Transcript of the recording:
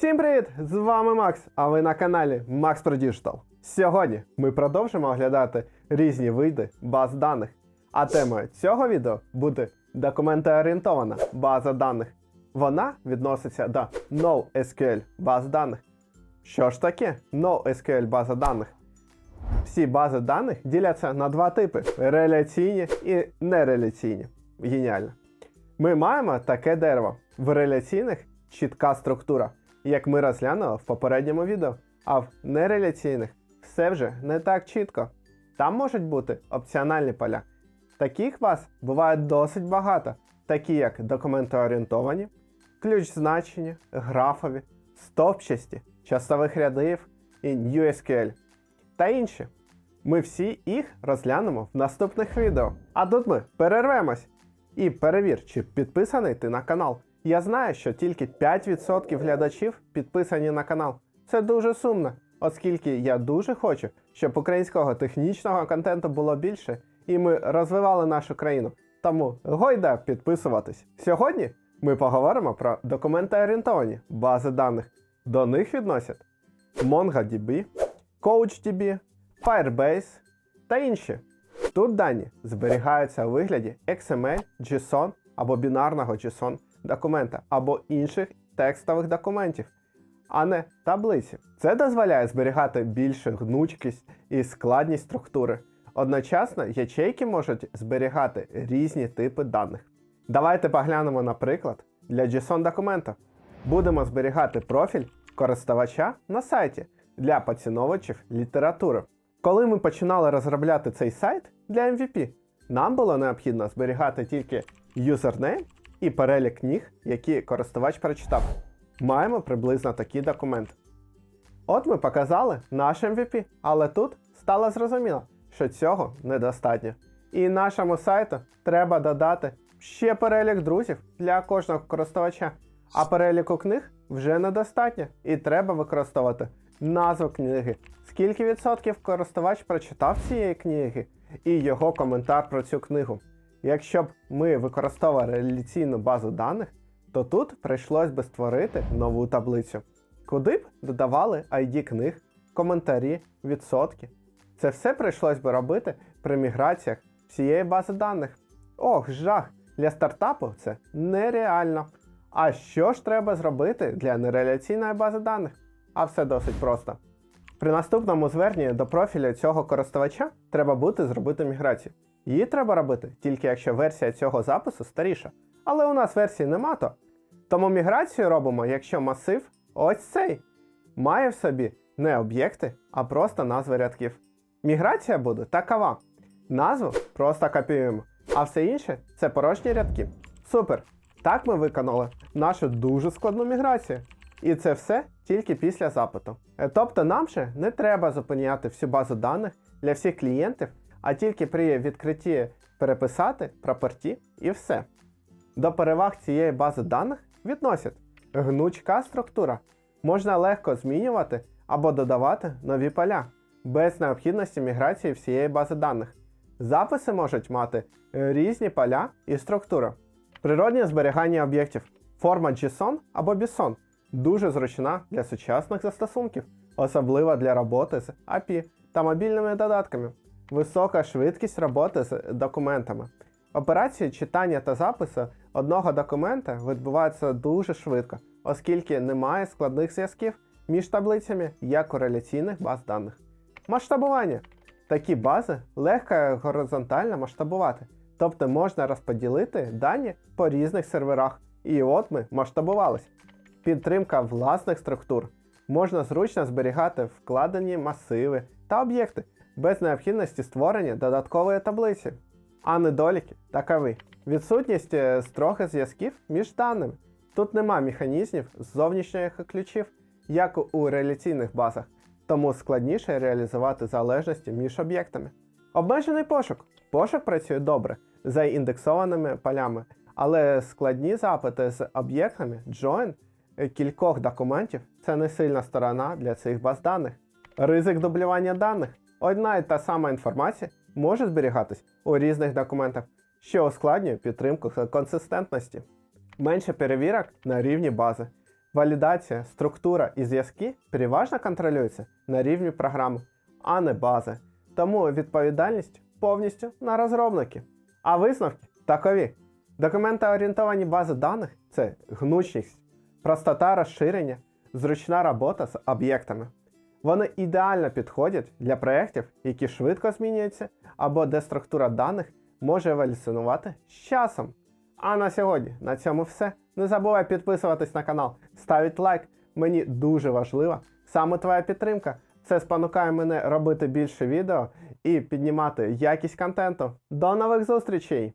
Всім привіт! З вами Макс, а ви на каналі Max Pro Digital. Сьогодні ми продовжимо оглядати різні види баз даних. А темою цього відео буде документоорієнтована база даних. Вона відноситься до NoSQL баз даних. Що ж таке NoSQL база даних? Всі бази даних діляться на два типи: реляційні і нереляційні. Геніально. Ми маємо таке дерево. В реляційних чітка структура, як ми розглянули в попередньому відео, а в нереляційних все вже не так чітко. Там можуть бути опціональні поля. Таких баз буває досить багато, такі як документоорієнтовані, ключ значення, графові, стовпчасті, часових рядів і NewSQL та інші. Ми всі їх розглянемо в наступних відео. А тут ми перервемось. І перевір, чи підписаний ти на канал. Я знаю, що тільки 5% глядачів підписані на канал. Це дуже сумно, оскільки я дуже хочу, щоб українського технічного контенту було більше, і ми розвивали нашу країну. Тому гойда підписуватись. Сьогодні ми поговоримо про документоорієнтовані бази даних. До них відносять MongoDB, CouchDB, Firebase та інші. Тут дані зберігаються у вигляді XML, JSON або бінарного JSON документа або інших текстових документів, а не таблиці. Це дозволяє зберігати більшу гнучкість і складність структури. Одночасно ячейки можуть зберігати різні типи даних. Давайте поглянемо на приклад для JSON документа. Будемо зберігати профіль користувача на сайті для поціновувачів літератури. Коли ми починали розробляти цей сайт для MVP, нам було необхідно зберігати тільки юзернейм і перелік книг, які користувач прочитав. Маємо приблизно такий документ. От ми показали наш MVP, але тут стало зрозуміло, що цього недостатньо. І нашому сайту треба додати ще перелік друзів для кожного користувача, а переліку книг вже недостатньо, і треба використовувати назву книги, скільки відсотків користувач прочитав цієї книги, і його коментар про цю книгу. Якщо б ми використовували реляційну базу даних, то тут прийшлось би створити нову таблицю, куди б додавали ID книг, коментарі, відсотки. Це все прийшлось би робити при міграціях всієї бази даних. Ох, жах! Для стартапу це нереально. А що ж треба зробити для нереляційної бази даних? А все досить просто. При наступному зверненні до профілю цього користувача треба буде зробити міграцію. Її треба робити тільки якщо версія цього запису старіша. Але у нас версії нема то. Тому міграцію робимо, якщо масив ось цей має в собі не об'єкти, а просто назви рядків. Міграція буде такова. Назву просто копіюємо, а все інше це порожні рядки. Супер! Так ми виконали нашу дуже складну міграцію. І це все тільки після запиту. Е, Тобто нам ще не треба зупиняти всю базу даних для всіх клієнтів, а тільки при відкритті переписати прапорті і все. До переваг цієї бази даних відносять гнучка структура. Можна легко змінювати або додавати нові поля без необхідності міграції всієї бази даних. Записи можуть мати різні поля і структури. Природнє зберігання об'єктів. Форма JSON або BSON дуже зручна для сучасних застосунків, особливо для роботи з API та мобільними додатками. Висока швидкість роботи з документами. Операції читання та запису одного документа відбуваються дуже швидко, оскільки немає складних зв'язків між таблицями як у реляційних баз даних. Масштабування. Такі бази легко горизонтально масштабувати, тобто можна розподілити дані по різних серверах. І от ми масштабувались. Підтримка власних структур. Можна зручно зберігати вкладені масиви та об'єкти без необхідності створення додаткової таблиці. А недоліки такові. Відсутність е, строгих зв'язків між даними. Тут нема механізмів зовнішніх ключів, як у реляційних базах, тому складніше реалізувати залежності між об'єктами. Обмежений пошук. Пошук працює добре за індексованими полями, але складні запити з об'єктами join е, кількох документів це не сильна сторона для цих баз даних. Ризик дублювання даних. Одна і та сама інформація може зберігатись у різних документах, що ускладнює підтримку консистентності. Менше перевірок на рівні бази. Валідація, структура і зв'язки переважно контролюються на рівні програми, а не бази. Тому відповідальність повністю на розробників. А висновки такові. Документоорієнтовані бази даних це гнучність, простота розширення, зручна робота з об'єктами. Вони ідеально підходять для проєктів, які швидко змінюються, або де структура даних може еволюціонувати з часом. А на сьогодні на цьому все. Не забувай підписуватись на канал, ставити лайк. Мені дуже важлива саме твоя підтримка. Це спонукає мене робити більше відео і піднімати якість контенту. До нових зустрічей!